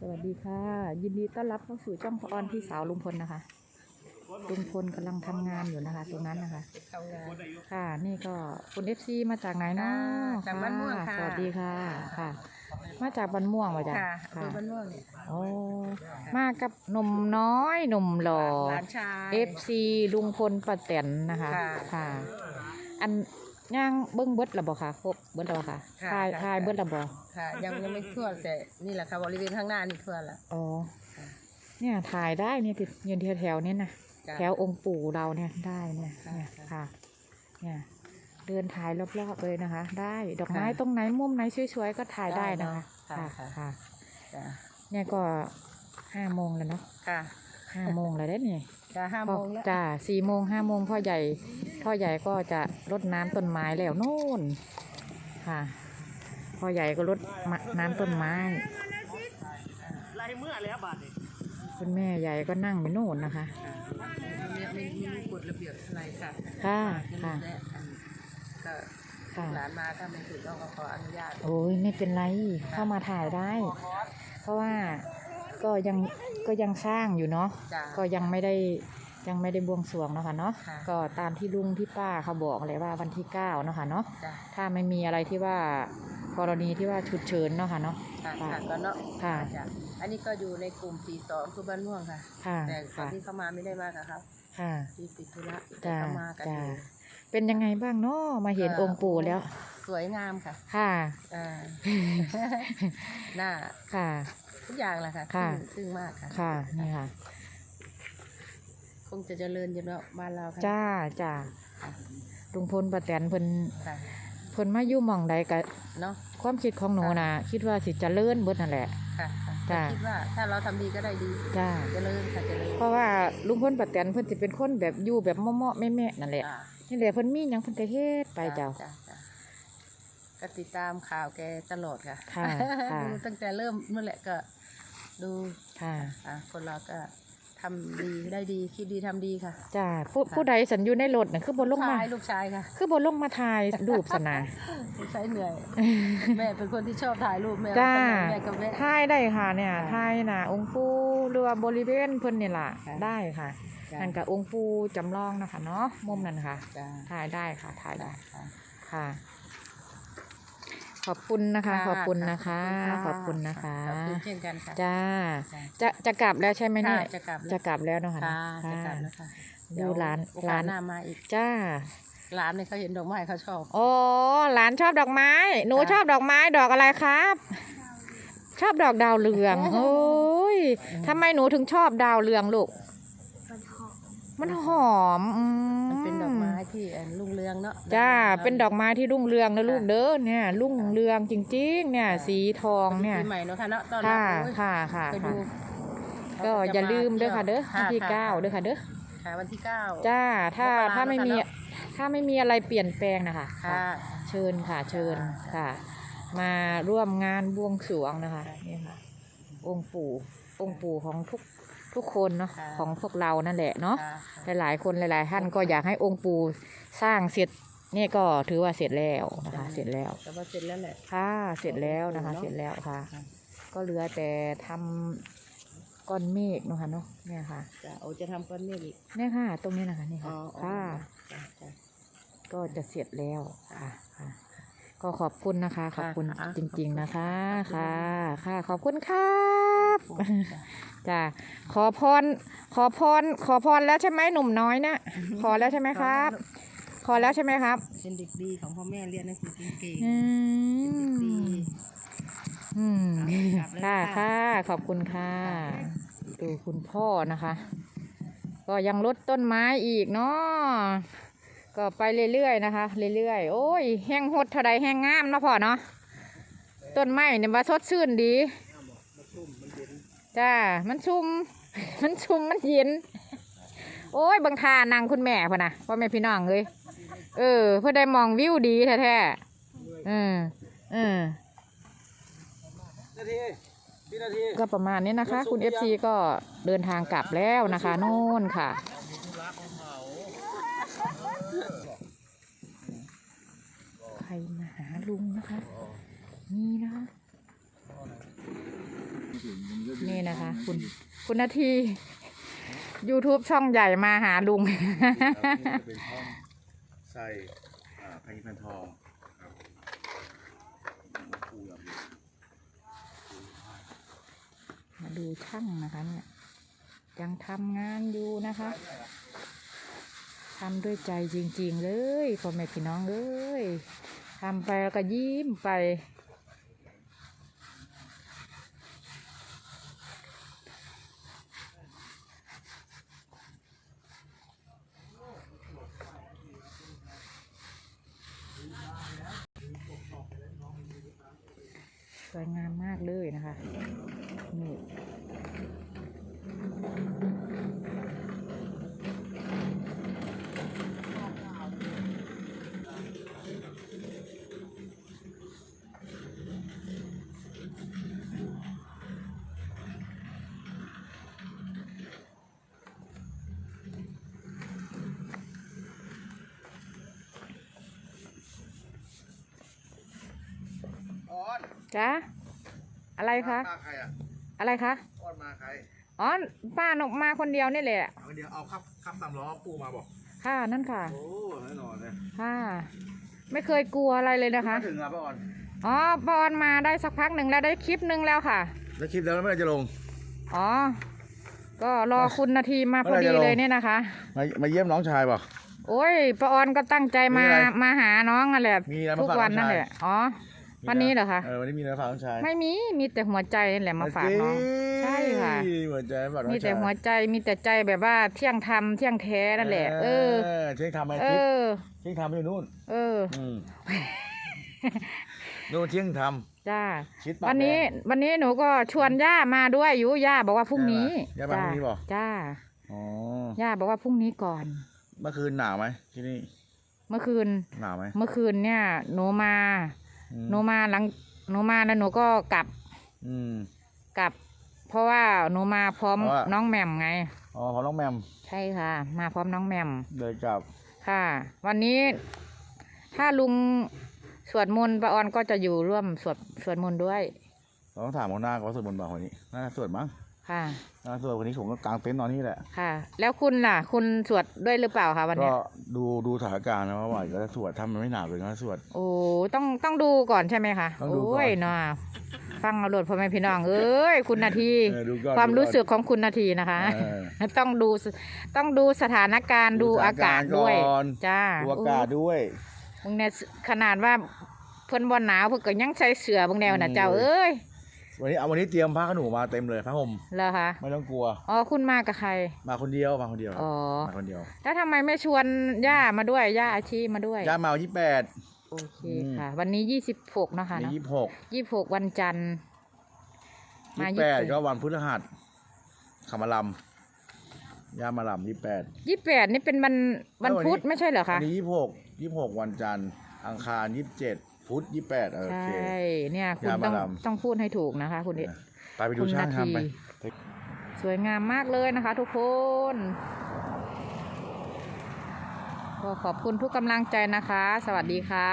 สวัสดีค่ะ ยินดีต้อนรับเข้าสู่ช่องพอออนพี่สาวลุงพลนะคะลุงพลกำลังทำงานอยู่นะคะ ตรงนั้นนะคะ ทำงาน ค่ะ นี่ก็คุณเอฟซีมาจากไหนเนาะค่ะจากบ้านม่วงค่ะ สวัสดีค่ะค่ะ มาจากบ้านม่วงมาจากค่ะอำเภอบ้านม่วงเนี่ยโอ้มากับหนุ่มน้อยหนุ่มหล่อ หลานชาย เอฟซีลุงพลป้าแตนนะคะ ค่ะ ค่ะ อัน ย่างเบิ้งเบิดและบ่ค่ะครบเบิดและบ่ค่ะค่ะทายค่ะทายเบิดและบ่ค่ะ ยังยังไม่ทั่วแต่นี่แหละค่ะบริเวณข้างหน้านี่ทั่วแล้วอ๋อเนี่ยถ่ายได้เนี่ยติดยืนแถวๆเนี่ยนะจ้ะ แถวองค์ปู่เราเนี่ยได้เนี่ยค่ะเนี่ยค่ะค่ะ เนี่ยเดินถ่ายรอบๆเลยนะคะ ได้ดอกไม้ค่ะตรงไหนมุมไหนสวยๆก็ถ่ายได้ได้นะคะเนอะค่ะค่ะค่ะ ค่ะ จ้ะเนี่ยก็ห้าโมงแล้วเนาะค่ะ ห้าโมงแล้วได้เนี่ยจะห้าโมงแล้วจ้าสี่โมงห้าโมงพ่อใหญ่ พ่อใหญ่ก็จะรดน้ำต้นไม้แล้วนู่นค่ะ พ่อใหญ่ก็รดมะน้ำต้นไม้ไล่เมื่อแล้วบาดนี้คุณแม่ใหญ่ก็นั่งอยู่นู่นนะคะไม่ไม่ไม่มีกฎระเบียบอะไรค่ะค่ะที่ค่ะนี่แหละอันก็ค่ะหลานมาถ้าไม่ถูกต้องก็ขออนุญาตโอ้ยไม่เป็นไรเข้ามาถ่ายได้ เพราะว่า ก็ยังก็ยังสร้างอยู่เนาะจ้ะ ก็ยังไม่ได้ยังไม่ได้บวงสรวงเนาะค่ะเนาะค่ะ ก็ตามที่ลุงที่ป้าเขาบอกเลยว่าวันที่เก้าเนาะค่ะเนาะจ้ะถ้าไม่มีอะไรที่ว่ากรณีที่ว่าฉุดเฉินเนาะค่ะเนาะ ค่ะค่ะ ค่ะก็เนาะค่ะ จ้ะอันนี้ก็อยู่ในกลุ่มสี่สองคือบ้านม่วงค่ะ ค่ะแต่ตอนค่ะที่เข้ามาไม่ได้มากับเขาค่ะที่ติดธุระแต่จ้าเข้ามากันอจ้ายู่ เป็นยังไงบ้างเนาะมาเห็นองค์ปู่แล้วสวยงามค่ะค่ะ อ่า หน้าค่ะ ทุกอย่างแหละค่ะค่ะ ซึ่งซึ่งมากค่ะค่ะนี่ค่ะ คงจะเจริญอยู่เนาะบ้านเราค่ะจ้าจ้าลุงพลป้าแตนเพิ่นค่ะเพิ่นมาอยู่หม่องใดก็เนาะความคิดของหนูนะคิดว่าสิเจะเลื่อนเบิดนั่นแหละ ค่ะค่ะจ้า คิดว่าถ้าเราทำดีก็ได้ดี จ้า เจริญค่ะเจริญเพราะว่าลุงพลป้าแตนเพิ่นสิเป็นคนแบบอยู่แบบเมาะๆแม่ๆนั่นแหละอ่านี่แหละเพิ่นมีหยังเพิ่นก็เฮ็ดไปเจ้า จ้จ้ ก็ติดตามข่าวแกตลอดค่ะค่ะค่ะ ดูตั้งแต่เริ่มนั่นแหละก็ดูค่ะ อ่าคนเราก็ทำดีได้ดีคิดดีทำดีค่ะจ้าผู้ผู้ใดสันอยู่ในรถน่ะคือบ่ลงมาชายลูกชายค่ะคือบ่ลงมาถ่ายรูปสนะลูกชายเหนื่อย แม่เป็นคนที่ชอบถ่ายรูปแม่จ้าแม่กับแม่ถ่ายได้ค่ะเนี่ยค่ะถ่ายน่ะองค์ปู่หรือว่าบริเวณเพิ่นนี่ล่ะค่ะ ได้ค่ะจ้านั่นก็องค์ปู่จำลองนะคะเนาะมุมนั้นค่ะจ้าถ่ายได้ค่ะถ่ายได้ค่ะค่ะ ขอบคุณนะคะค่ะขอบคุณนะคะ ขอบคุณนะคะขอบคุณเช่นกันค่ะ จ้าจ้าจะจะกลับแล้วใช่ไหมเนี่ยค่ะจะกลับแล้วจะกลับแล้วเนาะค่ะค่ะจะกลับแล้วค่ะดูหลานโอหกาลาสนหน้ามาอีกจ้าหลานเนี่ยเขาเห็นดอกไม้เขาชอบโอ้หลานชอบดอกไม้ หนูค่ะชอบดอกไม้ดอกอะไรครับ ชอบดอกดาวเรือง โอ้ยทำไมหนูถึงชอบดาวเรืองลูก มันหอมอืมมันเป็นดอกไม้ ที่เอ่อรุ่งเรืองเนาะจ้าเป็นดอกไม้ที่รุ่งเรืองนะค่ะลูกเด้อเนี่ยรุ่งเรืองจริง ๆ เนี่ย สีทองเนี่ยปีใหม่เนาะค่ะเนาะต้อนรับค่ะโอ้ยค่ะค่ะไปค่ะดูก็อย่าลืมเด้อค่ะเด้อวันที่ค่ะเก้าเด้อค่ะเด้อค่ะวันที่เก้าจ้าถ้ามกราถ้าไม่มีแล้วค่ะถ้าไม่มีอะไรเปลี่ยนแปลงนะคะค่ะ เชิญค่ะเชิญค่ะ มาร่วมงานบวงสรวงนะคะนี่ค่ะองค์ปู่องค์ปู่ของทุก ทุกคนเนาะค่ะของพวกเรานั่นแหละเนาะค่ะหลายๆ คนหลาย ๆ ท่านก็อยากให้องค์ปู่สร้างเสร็จนี่ก็ถือว่าเสร็จแล้วนะคะ เสร็จแล้วแต่ว่าเสร็จแล้วแหละ ค่ะเสร็จแล้วนะคะเนอะเสร็จแล้วค่ะ ค่ะ ก็เหลือแต่ทำก้อนเมฆเนาะค่ะเนาะเนี่ยค่ะจ้ะโอ้จะทำก้อนเมฆอีกเนี่ยค่ะ ตรงนี้นะคะนี่อ๋ค่ะออ๋อค่ะ จ้ะจ้ะ ก็จะเสร็จแล้วค่ะค่ะ ก็ขอบคุณนะคะ ขอบคุณค่ะจริง ๆนะคะขอบคุณค่ะค่ะ ค่ะ ขอบคุณครับจ้ะจ้ะขอพร ขอพร ขอพรแล้วใช่ไหมหนุ่มน้อยเนี่ยขอแล้วใช่ไหมครับ ขอแล้วใช่ไหมครับ เป็นเด็กดีของพ่อแม่เรียนหนังสือเก่งอืๆดีมอืมกลับแล้วค่ะค่ะค่ะ ขอบคุณค่ะ ดูคุณพ่อนะคะ ก็ยังลดต้นไม้อีกเนาะ ก็ไปเรื่อยๆนะคะเรื่อยๆโอ้ยแห้งหดเท่าใดแห้งงามเนาะพ่อเนาะต้นไม้เนี่ยมาสดชื่นดีจ้ามันชุ่มมันชุ่มมันเย็น โอ้ยบางทานางคุณแม่พ่อนะพ่อแม่พี่น้องเลยเออ เพื่อได้มองวิวดีแท้ๆเออเออนาทีพี่นาทีก็ประมาณนี้นะคะ คุณ FC ก็เดินทางกลับแล้วนะคะโน่นค่ะ ใครมาหาลุงนะคะ นี่นะคะนี่นะคะ คุณคุณนาที YouTube ช่องใหญ่มาหาลุงครับนี่จะเป็นห้องใส่อ่าแพงแพนทองครับปูแบบนี้มาดูช่างนะคะเนี่ยยังทำงานอยู่นะคะทำด้วยใจจริงๆเลยพ่อแม่พี่น้องเอ้ย ทำไปแล้วก็ยิ้มไป สวยงามมากเลยนะคะ นี่ จ้าอะไรคะมาใครอะอะไรคะอ้อนมาใครอ๋อป้านกมาคนเดียวนี่แหละเอาเดี๋ยวเอาขับขับสามล้อปูมาบอกค่ะนั่นค่ะโอ้แน่นอนเลยค่ะ ไม่เคยกลัวอะไรเลยนะคะมาถึงอะป้าออนอ๋อปอนมาได้สักพักหนึ่งแล้วได้คลิปหนึ่งแล้วค่ะแล้วคลิปแล้วเมื่อไหร่จะลงอ๋อก็รอคุณนาทีมาพเมื่ออไหร่ดีจะลงเลยเนี่ยนะคะ มามาเยี่ยมน้องชายป่ะโอ้ยปาออนก็ตั้งใจมามีอะไรมาหาน้องนั่นแหละมีอะไรมาทุกฝากวันน้องนั่นชายแหละอ๋อ วันนี้เหรอคะ เออวันนี้มีอะไรฝากน้องชายไม่มี มีแต่หัวใจนี่แหละมาฝากน้องใช่ค่ะ หัวใจฝากน้องมีชายแต่หัวใจ มีแต่ใจแบบว่าเที่ยงธรรมเที่ยงแท้นั่นแหละ เออ เที่ยงทำอะไรเอคลิปอเที่ยงทำอยู่นู่น เอออืมนู่นเที่ยงทจ้าำชิดปากวันนี้แดงวันนี้หนูก็ชวนย่ามาด้วยอยู่ย่าบอกว่าพรุ่งนี้ย่ามาพรุ่งนี้บอกจ้าอ๋อย่าบอกว่าพรุ่งนี้ก่อน เมื่อคืนหนาวไหมที่นี่ เมื่อคืนหนาวไหมเมื่อคืนเนี่ย หนูมาอืม หนูมาหลังหนูมาแล้วหนูก็กลับอืม กลับ เพราะว่าหนูมาพร้อมเพราะว่า น้องแหม่มไง อ๋อของน้องแมมใช่ค่ะ มาพร้อมน้องแหม่มเลยกลับค่ะ วันนี้ ถ้าลุงสวดมนต์ป้าออนก็จะอยู่ร่วมสวดสวดมนต์ด้วยเราต้องถามหัวหน้าเขาว่าสวดมนต์บ่าคนนี้น่าจะสวดมั้งค่ะ น่าจะสวดคนนี้ผมก็กางเต็นท์นอนนี่แหละ ค่ะ แล้วคุณล่ะ คุณสวดด้วยหรือเปล่าคะวันก็เนี้ย ดูดูสถานการณ์นะว่าไหวก็จะสวดถ้ามันไม่หนาวเลยก็สวด โอ้ต้องต้องดูก่อนใช่ไหมคะต้องดูก่อน โอ้ยเนาะฟังเอาโหลดพ่อแม่พี่น้องเอ้ยคุณนาที เออดูก่อนความดูก่อนรู้สึกของคุณนาทีนะคะ เออ ต้องดูสต้องดูสถานการณ์ดูดูสถานอากาศการณ์ด้วยก่อนจ้าดูอากาศด้วยมึงเนี่ยขนาดว่าเพิ่นบ่หนาวเพิ่นก็ยังใส่เสื้อมึงแนวน่ะอืม เจ้าเอ้ย วันนี้เอาวันนี้เตรียมผ้าขนหนูมาเต็มเลยผ้าห่มเหรอคะไม่ต้องกลัว อ๋อคุณมากับใคร มาคนเดียวมาคนเดียวอ๋อมาคนเดียว แล้วทำไมไม่ชวนย่ามาด้วยย่าอาชีมาด้วย ย่ามาวันที่แปด โอเคอืม ค่ะ วันนี้ยี่สิบหกเนาะคะในเนาะยี่สิบหกยี่สิบหกวันจันทร์มายี่สิบแปด26ก็วันพฤหัสขมาลำย่ามาลำยี่สิบแปด ยี่สิบแปดนี่เป็นวันวันแล้ววันนี้ พุธไม่ใช่เหรอวัคะนนี้ยี่สิบหกยี่สิบหกวันจันทร์อังคารยี่สิบเจ็ด พุธยี่สิบแปดโอใชเค่เนี่ยคุณย่ามาต้องลำต้องพูดให้ถูกนะคะ คุณเอกไปไปดูคุณช่างนาที ทำไป สวยงามมากเลยนะคะ ทุกคนก็ขอบคุณทุกกำลังใจนะคะ สวัสดีค่ะ